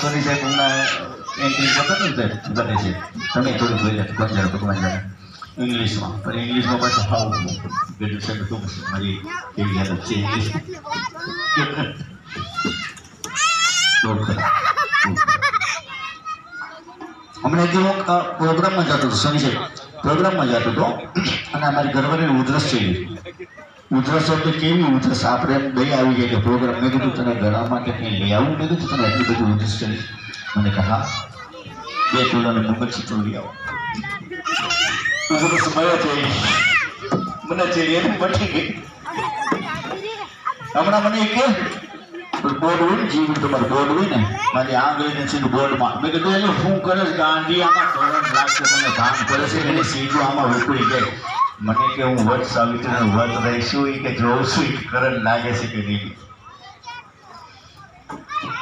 સોની બને છે તમે થોડું ભગવાન જાણે ઇંગ્લિશમાં પણ ઇંગ્લિશમાં પાછું ખાવું બેટું હમણાં જે હું પ્રોગ્રામમાં જતો હતો શનિ સાહેબ પ્રોગ્રામમાં જતો હતો, અને અમારી ઘરવાળી ઉધરસ છે. ઉધરસ એટલે કેવી ઉધરસ? આપણે એમ દઈ આવી જાય કે પ્રોગ્રામ મેં કીધું તને ઘણા માટે કંઈ લઈ આવું? મેં કીધું તને એટલી બધી ઉધરસ કરી. મને કહે, હા. બે ટોલાને મુગટ ચિત્રો લઈ આવો ઉધરસ મળ્યો છે મને છે એને મટી ગઈ. હમણાં મને કે બોર્ડ હોય ને, જીવ હોય ને. મારી આંગળી છે બોર્ડમાં મેં કીધું, એને શું કરે ગાંધી આમાં ધોરણ લાગશે મને ભાન કરે છે, એને સીધું આમાં રોકડી જાય. મને કે હું વટ સાવિત્રી વ્રત રહીશું એ કે જોઉં છું કે કરંટ લાગે છે કે નહીં.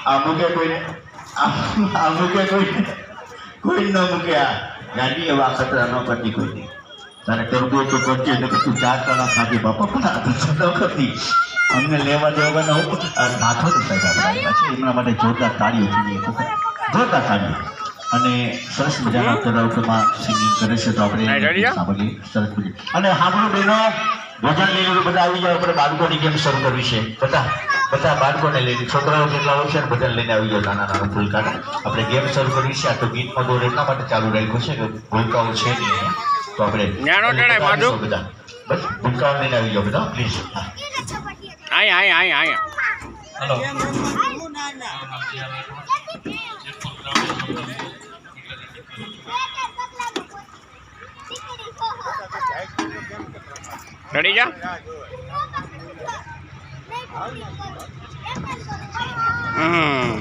આ મૂકે કોઈ આ મૂકે કોઈ કોઈ ન મૂકે આ. ગાડી એવા ખતરા ન કરતી કોઈ નહીં તારે કરવું તો કરજે એટલે તું ચાર કલાક ખાધી બાપા, પણ આ ન કરતી. અમને લેવા દેવા ન ઉપર નાખો તો આપણે એમના માટે જોરદાર તાળીઓ જોઈએ જોરદાર તાળીઓ. અને સરસ મજાના કરાવટમાં સિંગિંગ કરે છે તો આપણે સાંભળીએ. સરસ મજા અને હાંભળો બહેનો ભોજન લઈને બધા આવી જાવ આપણે બાળકોની ગેમ શરૂ કરવી છે. બધા બધા બાળકોને લઈને છોકરાઓ કેટલા હોય છે ને ભજન લઈને આવી જાવ નાના નાના ભૂલકાને આપણે ગેમ શરૂ કરવી છે. આ તો ગીતમાં દોર એટલા માટે ચાલુ રાખ્યું છે કે ભૂલકાઓ છે નહીં તો આપણે બધા બસ ભૂલકાઓ લઈને આવી જાવ બધા. પ્લીઝ. આય આય અહીંયા હેલો હલો રેડી જા હમ